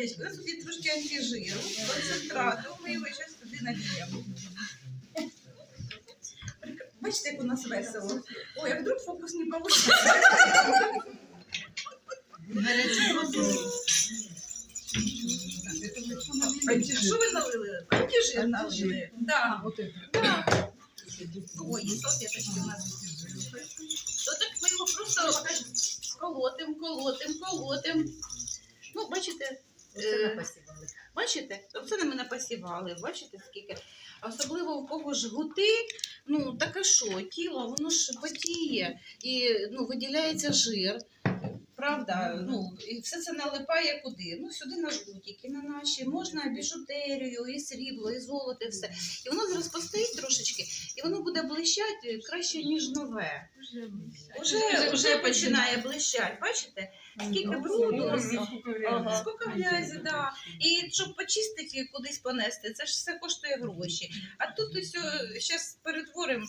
У нас тут є трошки антижиру, концентрату, ми його зараз туди нальємо. Бачите, як у нас весело. Ой, а вдруг фокус не получится. Що ви налили? Антижир налили. Да. Да. Ой, і салфеточки у нас. То так ми його просто колотим, колотим, колотим. Бачите, е, бачите, це ми напасівали, бачите скільки. Особливо у кого ж гути, ну таке що, тіло, воно ж потіє. І ну, виділяється жир. Правда, ну і все це налипає куди? Ну сюди на жгутики, на наші, можна біжутерію, і срібло, і золото, і все. І воно зараз постоїть трошечки, і воно буде блищати краще, ніж нове. Уже, уже починає блищати, бачите? Скільки бруду, Ага. скільки грязі, да. І щоб почистити і кудись понести, це ж все коштує гроші. А тут ось зараз перетворимо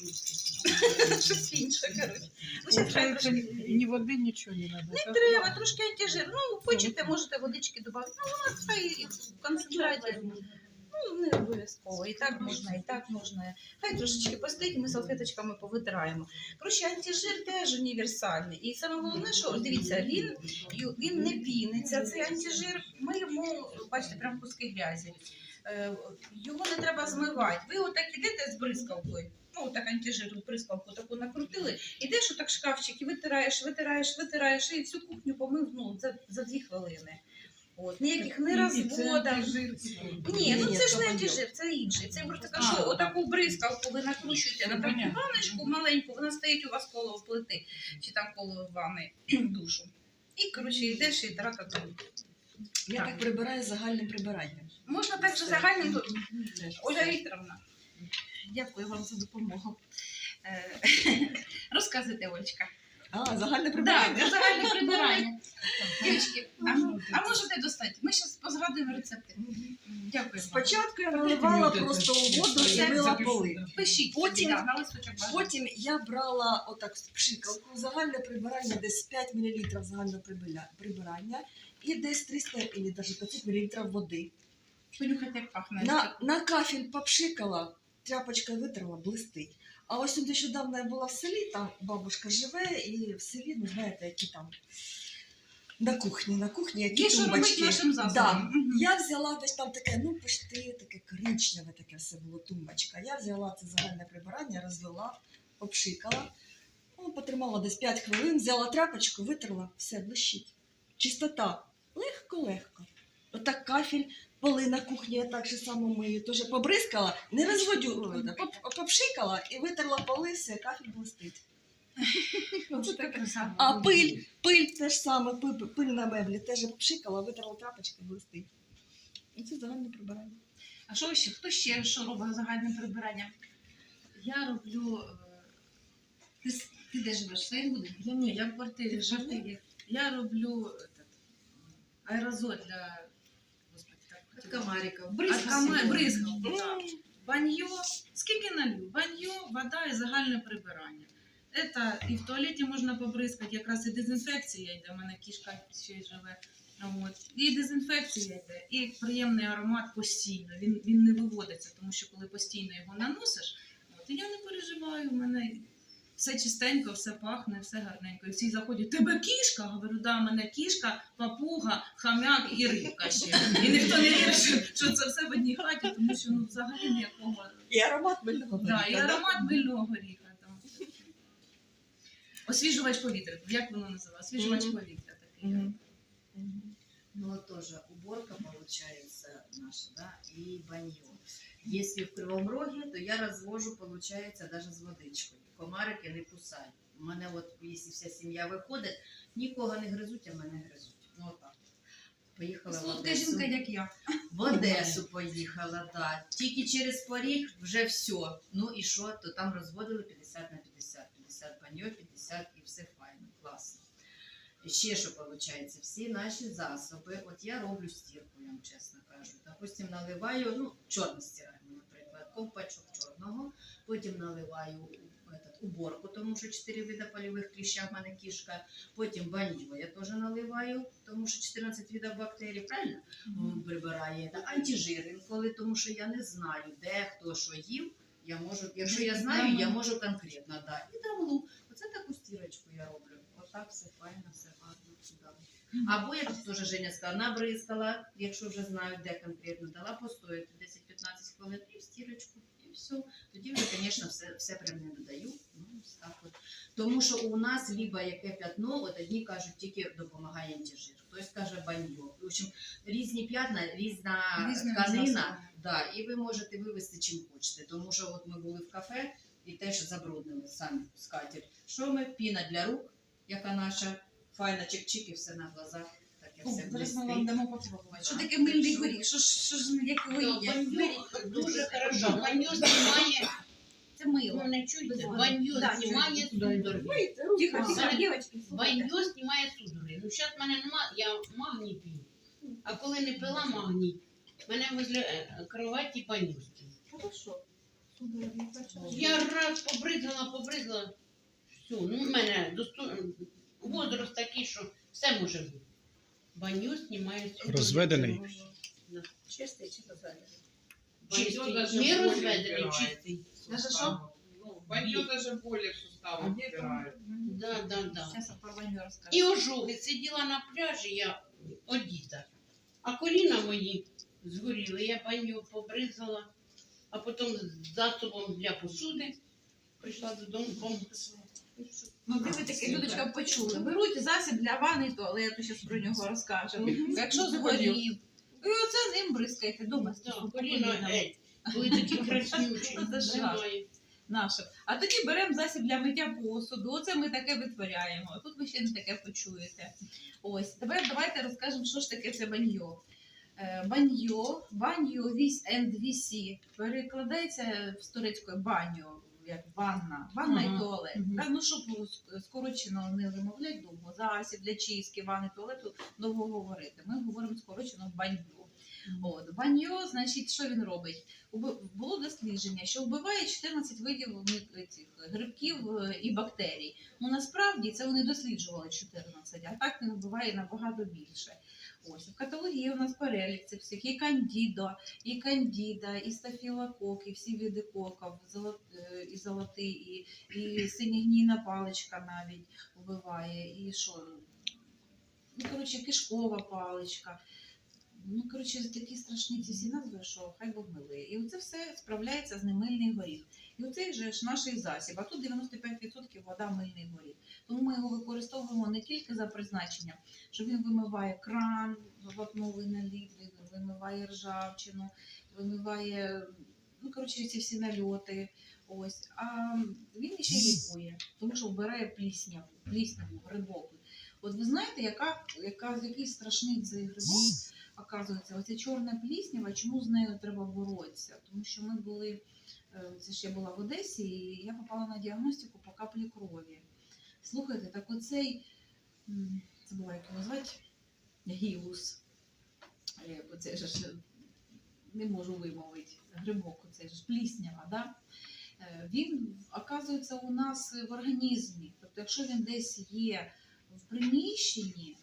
щось інше, коротше. Ну, щас хай трошки- ни воды, ничего не надо. Треба, трошки антижир. Ну, хочете, можете водички додати. Ну, воно хай і в концентраті. Ну, не обов'язково. І так можна, і так можна. Хай трошечки постоїть, ми салфеточками повитираємо. Коротше, антижир теж універсальний. І саме головне, що дивіться, він, він не піниться. Цей антижир, ми йому, бачите, прям куски грязі. Е, Його не треба змивати. Ви отак ідете з бризкалкою. Ну, так антижирну бризкалку таку накрутили, ідеш отак шкафчик і витираєш, витираєш, витираєш, і всю кухню помив ну, за, за дві хвилини. От, ніяких не розводів. Ні, ну це ж не антижир, це інший. Це я просто кажу, А. отаку бризкалку ви накручуєте на таку баночку маленьку, вона стоїть у вас коло плити чи там коло ванни душу. І коротше йдеш і трата там. Я Так. так прибираю загальним прибиранням. Можна так же загальним. Оля Вікторовна, дякую вам за допомогу. Е, Розказуйте, Олечка. А, загальне Так, прибирання. загальне прибирання. Дівчатки, а, а можете достати? Ми зараз позгадуємо рецепти. Дякую. вам. Спочатку я наливала просто у воду і мила поли. Пишіть Потім- да, на листочок бажано. Потім я брала отак пшикалку, загальне прибирання десь 5 мл загального прибиля- прибирання і десь 300 і навіть 500 мл води. Понюхайте, як пахне. На, на кафель попшикала, тряпочкою витерла, блистить. А ось нещодавно я була в селі, там бабушка живе, і в селі, ну знаєте, які там на кухні, на кухні, які Є що робити тумбочки. нашим Да. Мгм. Я взяла десь там таке, ну почти таке коричневе таке все було тумбочка. Я взяла це загальне прибирання, розвела, обшикала. Ну, потримала десь 5 хвилин, взяла тряпочку, витерла, все, блищить. Чистота. Легко-легко. Отак кафель, поли на кухні я так же само мию. Теж побризкала, не розводю, попшикала і витерла поли, все, кафель саме. А пиль, пиль теж саме, пиль, пиль на меблі, теж попшикала, витерла тряпочки, блистить. І це загальне прибирання. А що ще? Хто ще що робить загальним прибиранням? Я роблю. е, Ти, ти де живеш? В своїм будинку? Я в квартирі Я роблю аерозоль для От хотіла. комариків. От кома- бризкалку, М. да. Баньо, скільки налью? Баньо, вода і загальне прибирання. Это і в туалеті можна побризкати, якраз і дезінфекція йде, у мене кішка ще й живе. От. І дезінфекція йде, і приємний аромат постійно. Він, він не виводиться, тому що коли постійно його наносиш, от, і я не переживаю, у мене все чистенько, все пахне, все гарненько. І всі заходять, тебе кішка? Говорю, да, мене кішка, папуга, хам'як і рибка ще. І ніхто не вірить, що, це все в одній хаті, тому що ну, взагалі ніякого. І аромат мильного Да, і да? аромат мильного горіха. Там. Освіжувач повітря. Як воно називається? Освіжувач Мгм. повітря такий. Мгм. Ну вот тоже уборка получается наша, да, и банье. Если в Кривом Роге, то я развожу, получается, даже с водичкою. Комарики не кусають. У мене от, якщо вся сім'я виходить, нікого не гризуть, а мене гризуть. Ну отак. Поїхала в Солодка Одесу. жінка, як я. В Одесу поїхала, да. Тільки через поріг вже все. Ну і що, то там розводили 50 на 50. 50 баньо, 50 і все файно, класно. Ще що виходить, всі наші засоби, от я роблю стірку, я вам чесно кажу. Допустим, наливаю, ну, чорне стираємо, наприклад, ковпачок чорного, потім наливаю этот уборку, тому що 4 види польових кліща в мене кішка. Потім баню я теж наливаю, тому що 14 видів бактерій, правильно? М, Прибирає. Антижир інколи, тому що я не знаю, де хто що їв. Я можу, якщо я знаю, я можу конкретно, да. І давлу. Оце таку стірочку я роблю. Отак все файно, все гарно сюди. Або як теж Женя сказала, набризкала, якщо вже знаю, де конкретно, дала постояти 10-15 хвилин і в стірочку, і все. Тоді вже, звісно, все, все прям не додаю. Ну, так от. Тому що у нас либо яке п'ятно, от одні кажуть, тільки допомагає антижир, хтось каже баньо. В общем, різні п'ятна, різна тканина. Да, і ви можете вивести чим хочете. Тому що от ми були в кафе і теж забруднили самі скатерть. Що ми? Піна для рук, яка наша, файна чик-чик і все на глазах. Таке все Зараз ми вам блистить. дамо попробувати. Що таке мильний горіх? Що ж що ж як ви Ну? Баню дуже хорошо. Баню знімає, Це мило. ну не чуєте, Без Да, знімає судороги. Тихо, тихо, зараз- дівчатки. Знімає судороги. Ну зараз в мене нема, я магній п'ю. А коли не пила магній, мене возле е, кроваті. Хорошо. Я раз побризгала, побризгала. Все, ну в мене досто... возраст такий, що все може бути. Баню судороги. Розведений? Чистий чи розведений? Чистий. Не розведений, чистий. Даже що? Ну, баню даже более в суставах убирает. Да, да, да. Зараз я про баню розкажу. І ожоги. Сиділа на пляжі, я одіта. А коліна мої згоріли. Я баню побризала, а потім засобом для посуди прийшла додому помилася. Ну, ви таке, Людочка, почули. Беруть засіб для ванни і туалету, зараз про нього розкажемо. Якщо згорів, і оце ним бризкаєте дома. Коліна геть. Були такі краснючі. Це жах. Немає. А тоді беремо засіб для миття посуду. Оце ми таке витворяємо. А тут ви ще не таке почуєте. Ось тепер давайте розкажемо, що ж таке це баньо. Е, Баньо, баньо вісь and вісі перекладається з турецької баньо, як ванна, ванна Ага. і туалет. Мгм. Та, ну, щоб ск- скорочено не вимовляти довго, засіб для чистки ванни, туалету довго говорити. Ми говоримо скорочено баньо. От, баньо, значить, що він робить? Уби- було дослідження, що вбиває 14 видів мі- цих грибків е, і бактерій. Ну насправді це вони досліджували 14, а так він вбиває набагато більше. Ось в каталогі у нас перелік цих всіх і кандідо, і кандіда, і стафілокок, і всі види коків, е, і золотий, і, і синігнійна паличка навіть вбиває, і що. Ну, коротше, кишкова паличка. Ну, коротше, такі страшні ці всі назви, що хай Бог милує. І оце все справляється з немильний горіх. І оцей же ж наш засіб, а тут 95% вода мильний горіх. Тому ми його використовуємо не тільки за призначенням, що він вимиває кран, вапновий наліт, вимиває ржавчину, вимиває, ну, коротше, ці всі нальоти. Ось. А він ще лікує, тому що вбирає плісняву, плісняву, грибок. От ви знаєте, яка, яка, який страшний цей грибок? оказується, оця чорна пліснява, чому з нею треба боротися? Тому що ми були, е, це ж я була в Одесі, і я попала на діагностику по каплі крові. Слухайте, так оцей, м, забуваю, як його звати, гіус. Е, Оце ж не можу вимовити. Грибок, оцей ж пліснява, да? Е, він оказується у нас в організмі. Тобто, якщо він десь є в приміщенні,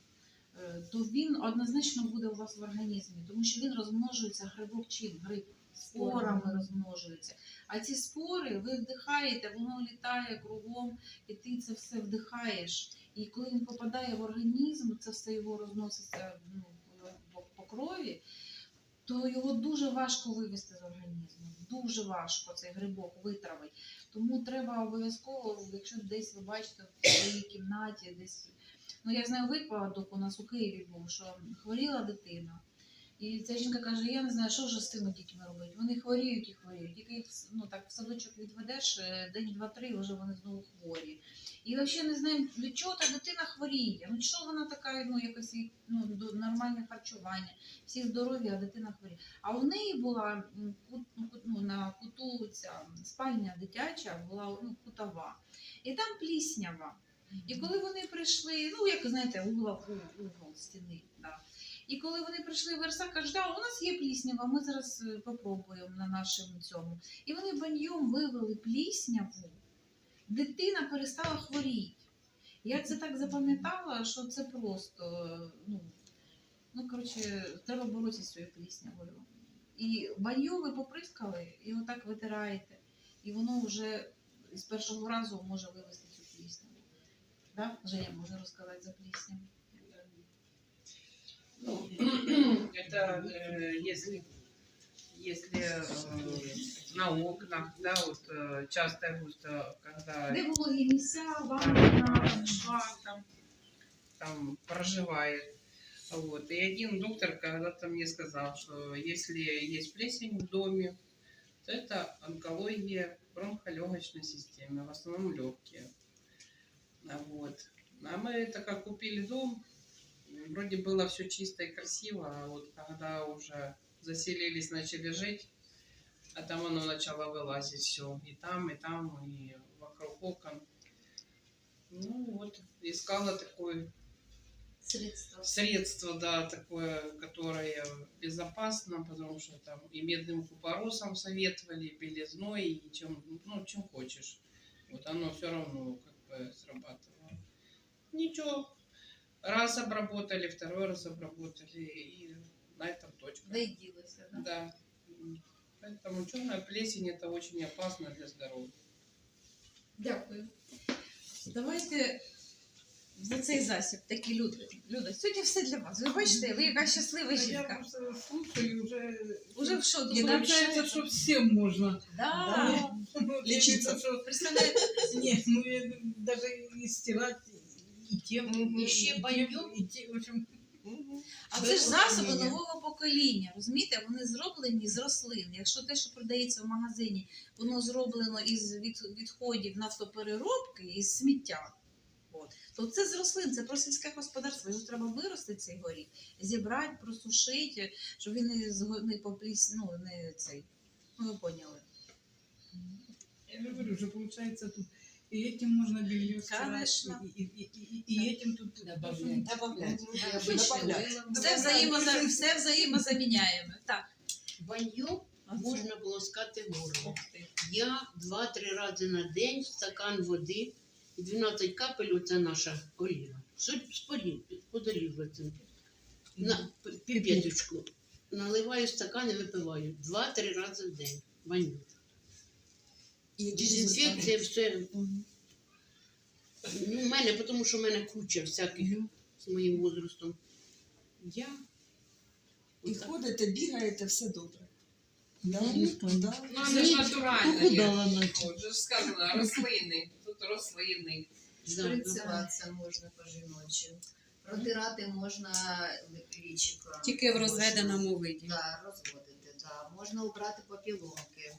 е, то він однозначно буде у вас в організмі, тому що він розмножується грибок чим? Гриб спорами розмножується. А ці спори ви вдихаєте, воно літає кругом, і ти це все вдихаєш. І коли він попадає в організм, це все його розноситься ну, по, крові, то його дуже важко вивести з організму. Дуже важко цей грибок витравити. Тому треба обов'язково, якщо десь ви бачите в своїй кімнаті, десь Ну, я знаю випадок у нас у Києві був, що хворіла дитина. І ця жінка каже: я не знаю, що вже з цими дітьми робити. Вони хворіють і хворіють. Тільки їх ну, так, в садочок відведеш, е, день, два-три, вже вони знову хворі. І взагалі не знаємо, від чого та дитина хворіє. Ну що вона така, ну якось ну, нормальне харчування, всі здорові, а дитина хворіє. А у неї була ну, ну, на куту ця спальня дитяча, була ну, кутова. І там пліснява. І коли вони прийшли, ну як знаєте, угла угол стіни. Да. І коли вони прийшли в Верса, кажуть, да, у нас є пліснява, ми зараз е, попробуємо на нашому цьому. І вони баньйом вивели плісняву дитина перестала хворіти. Я це так запам'ятала, що це просто, ну, ну коротше, треба боротися з цією пліснявою. І баню ви поприскали, і отак витираєте. І воно вже з першого разу може вивести. Да? Женя може розказати за плісняву. Ну, Это э, если, если э, на окнах, да, вот э, часто и густо, когда Де вологі місця, ванна, швах там. там проживает. Вот. И один доктор когда-то мне сказал, что если есть плесень в доме, то это онкология бронхолегочной системы, в основном легкие. А Вот. А мы это как купили дом, вроде было все чисто и красиво, а вот когда уже заселились, начали жить, а там оно начало вылазить все и там, и там, и вокруг окон. Ну вот, искала такой Средства. средство, да, такое, которое безопасно, потому что там и медным купоросом советовали, и белизной, и чем, ну, чем хочешь. Вот оно все равно бы срабатывало. Ничего. Раз обработали, второй раз обработали, и на этом точка. Й ділося, да? Поэтому черная плесень это очень опасно для здоровья. Дякую. Давайте за цей засіб такі люди. Люда, сьогодні все для вас. Ви бачите, ви яка щаслива Я жінка. просто слушаю уже. Уже в шокі, да? Получается, что всем можно. Да. Ну, я Лечиться. что- Представляєте? Нет, ну я даже и стирать, и тем, И и, ще и баню. тем, и тем, в общем, А це ж засоби нового покоління. Розумієте, вони зроблені з рослин. Якщо те, що продається в магазині, воно зроблено із від, відходів нафтопереробки із сміття. То це з рослин, це про сільське господарство. Його треба виростити цей горіх, зібрати, просушити, щоб він не, не попліс, ну, не цей. Ну, ви поняли. я же говорю, что получается тут и этим можно белье Конечно. и, и, и, и, и этим тут Добавлять. Добавлять. Добавлять. Все, взаємоза... все взаємозаміняємо. Так. Баню Оце. можна полоскати горло. Я два-три рази на день стакан води 12 капель оце наша олія. Суть спорів, подорівати. На п- піпеточку. Наливаю стакан і випиваю. Два-три рази в день. Баню. І Дезінфекція все. Ну, в мене, тому що в мене куча всяких з моїм возрастом. Я І ходите, бігаєте, все добре. Да? Ну, Да. Ну, это же натурально. похудала начать. Вот же сказано, рослини. Тут рослини. Шприцюватися можна по жіночі. Протирати можна лічиком. Тільки в розведеному виді. Да, розводити, да. Можна обрати попілонки.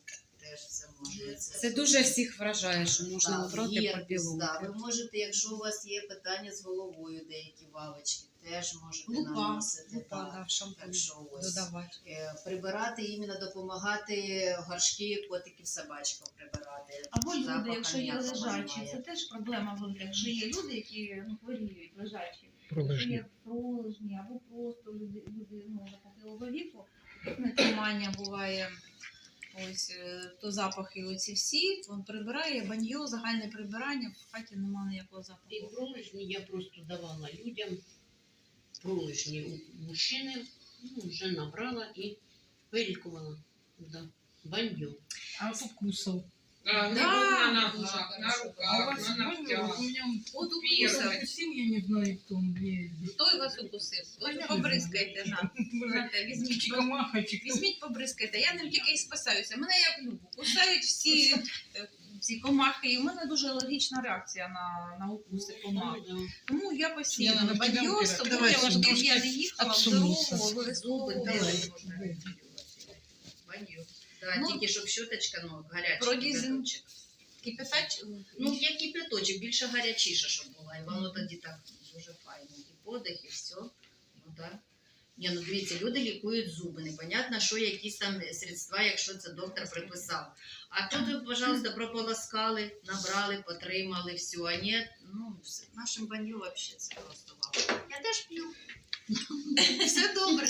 Теж це можна. Це дуже всіх вражає, що можна Так, обрати є, да. Ви можете, якщо у вас є питання з головою, деякі вавочки, теж можете Лупа, наносити. Лупа, так. да, в шампунь Так що ось. додавати. Е, Прибирати іменно допомагати горшки котиків собачкам прибирати. Або люди, Запаха якщо є ніякого лежачі, немає. це теж проблема велика. Якщо є люди, які ну, хворіють лежачі, якщо є пролежні, або просто люди, люди ну, похилого віку, нетримання буває. Ось е, то запахи оці всі, він прибирає баньо, загальне прибирання, в хаті немає ніякого запаху. І пролежні я просто давала людям. Пролежні мужчини ну, вже набрала і вилікувала. Да. баньйо. А от укусов. Да, Да, на ногах, на у руках, вас на ногтях. у меня От укусив. укусил, я не знаю, кто он. Хто вас укусив? От побризкайте на. Знаєте, Візьміть, Чикамахачик. Візьміть, побризкайте. Я ним тільки і спасаюся. Мене як любу. Кусають всі е, ці комахи, і в мене дуже алергічна реакція на, на укуси комах. Тому я постійно Я на бадьо, тебе собою Давай, я важких трошки я не їхала, обсунуся. здорово, обов'язково. Давай. можна регулювати. Да, Ну, тільки щоб щоточка, ну, гарячий кипяточок. Кипятач, Ну, як кипяточок, більше гарячіше, щоб була. І воно тоді так дуже файно. І подих, і все. Ну так. Ні, ну дивіться, люди лікують зуби. Непонятно, що якісь там средства, якщо це доктор приписав. А тут ви, пожалуйста, прополоскали, набрали, потримали, все. А ні, ну, все. нашим баню взагалі це просто вау. Я теж п'ю. Все добре.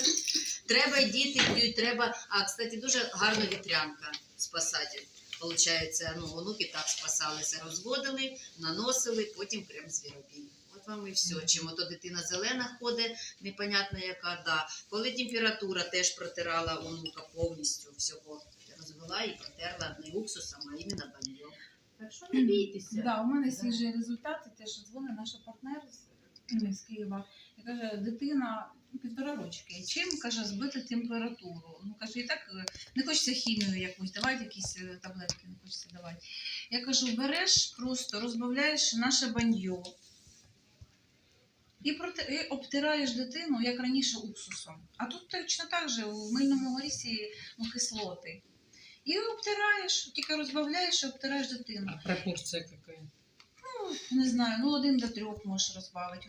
Треба і діти п'ють, треба. А, кстати, дуже гарна вітрянка спасатель. Получається, ну, онуки так спасалися, розводили, наносили, потім крем звіробій. От вам і все. Чим ото дитина зелена ходить, непонятно яка, да. Коли температура теж протирала онука повністю всього, розвела і протерла не уксусом, а іменно баньйом. Так що не бійтеся. Да, у мене свіжі результати, теж дзвонить наша партнер з, Києва і каже, дитина півтора рочки. Чим каже збити температуру? Ну каже, і так е, не хочеться хімію якусь, давати якісь е, таблетки, не хочеться давати. Я кажу, береш просто розбавляєш наше баньо. І, проти, і обтираєш дитину, як раніше, уксусом. А тут точно так же у мильному горісі ну, кислоти. І обтираєш, тільки розбавляєш і обтираєш дитину. А пропорция какая? Не знаю, ну один до трьох можеш розбавити.